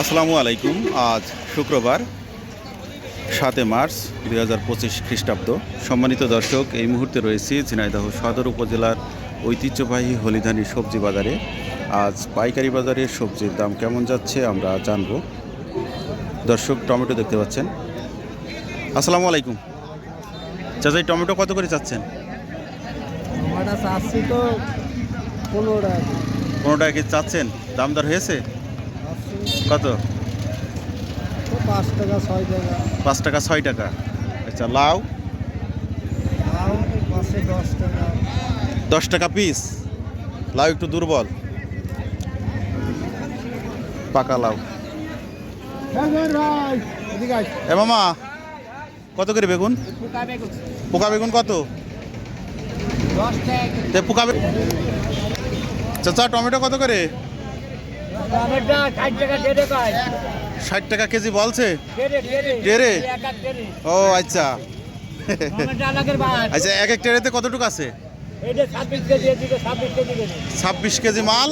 আসসালামু আলাইকুম। আজ শুক্রবার সাতে মার্চ দুই হাজার পঁচিশ খ্রিস্টাব্দ। সম্মানিত দর্শক এই মুহূর্তে রয়েছি ঝিনাইদহ সদর উপজেলার ঐতিহ্যবাহী হলিধানি সবজি বাজারে। আজ পাইকারি বাজারে সবজির দাম কেমন যাচ্ছে আমরা জানব। দর্শক টমেটো দেখতে পাচ্ছেন। আসসালামু আলাইকুম। চাচা এই টমেটো কত করে চাচ্ছেন? পনেরো টাকা কেজি চাচ্ছেন। দাম দর হয়েছে? কত? পাঁচ টাকা ছয় টাকা। পাঁচ টাকা ছয় টাকা। আচ্ছা লাউ? দশ টাকা। দশ টাকা পিস লাউ একটু দুর্বল। পাকা লাউ। এ মামা কত করে বেগুন? পোকা বেগুন। কত? পোকা বেগুন চাচা টমেটো কত করে? ষাট টাকা কেজি বলছে? দেড়ে ও আচ্ছা। আচ্ছা এক এক টেরেতে কতটুকু আছে? ছাব্বিশ কেজি মাল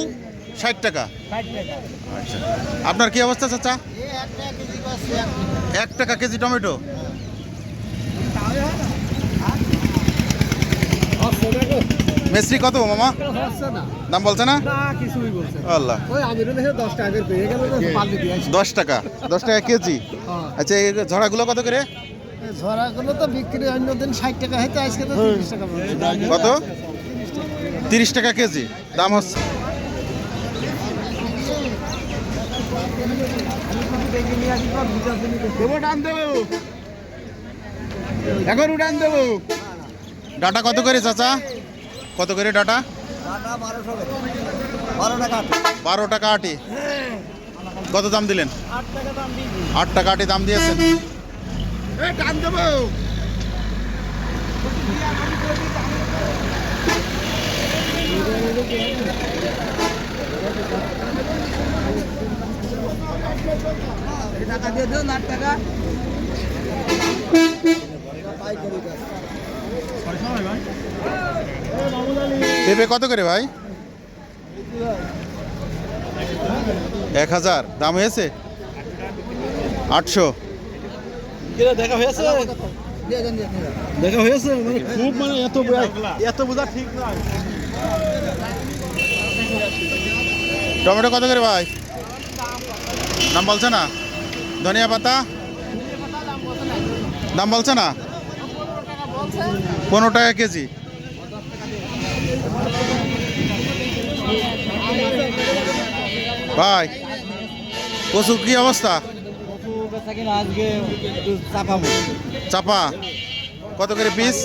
ষাট টাকা। আচ্ছা। আপনার কি অবস্থা চাচা? এক টাকা কেজি টমেটো? মেসরি কত মামা? দাম বলছে না? আল্লাহ। দশ টাকা। দশ টাকা? দশ টাকা কেজি? হ্যাঁ। আচ্ছা এই ঝড়াগুলো কত করে? এই ঝরাগুলো তো বিক্রি অন্য দিন ষাট টাকা হইতে আজকে তো তিরিশ টাকা কত? তিরিশ টাকা কেজি। দাম হচ্ছে? এখন উঠান দেবো। ডাটা কত করে চাচা? কত করে ডাটা? বারো টাকা আটি। কত দাম দিলেন? আট টাকা আটি দাম দিয়েছেন। টাকা দিয়ে দেন আট টাকা। পেঁপে কত করে ভাই? এক হাজার। দাম হয়েছে? আটশো। দেখা হয়েছে? দেখা হয়েছে? মানে খুব মানে এত এত বোঝা ঠিক না। টমেটো কত করে ভাই? দাম বলছে না? ধনিয়া পাতা? দাম বলছে না? পনেরো টাকা কেজি। ভাই কচুর কি অবস্থা? চাপা। কত করে পিস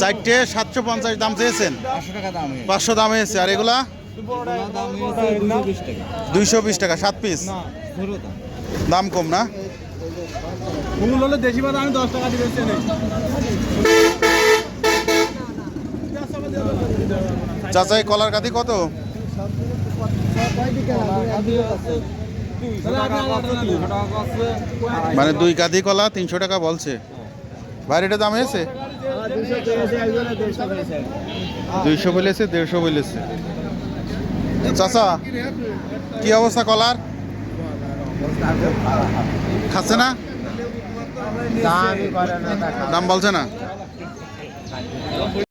চারটে সাতশো পঞ্চাশ দাম চেয়েছেন। পাঁচশো দাম হয়েছে। আর এগুলা? দুইশো বিশ টাকা, সাত পিস দাম কম না? ফুল হলে দেশি আমি দশ টাকা দিবেন চাচাই কলার কাঠি কত? মানে দুই কাঁধি কলা তিনশো টাকা বলছে। ভাই এটা দাম হয়েছে? দুইশো বলেছে দেড়শো বলেছে। চাচা কি অবস্থা কলার? খাচ্ছে না? দাম বলছে না?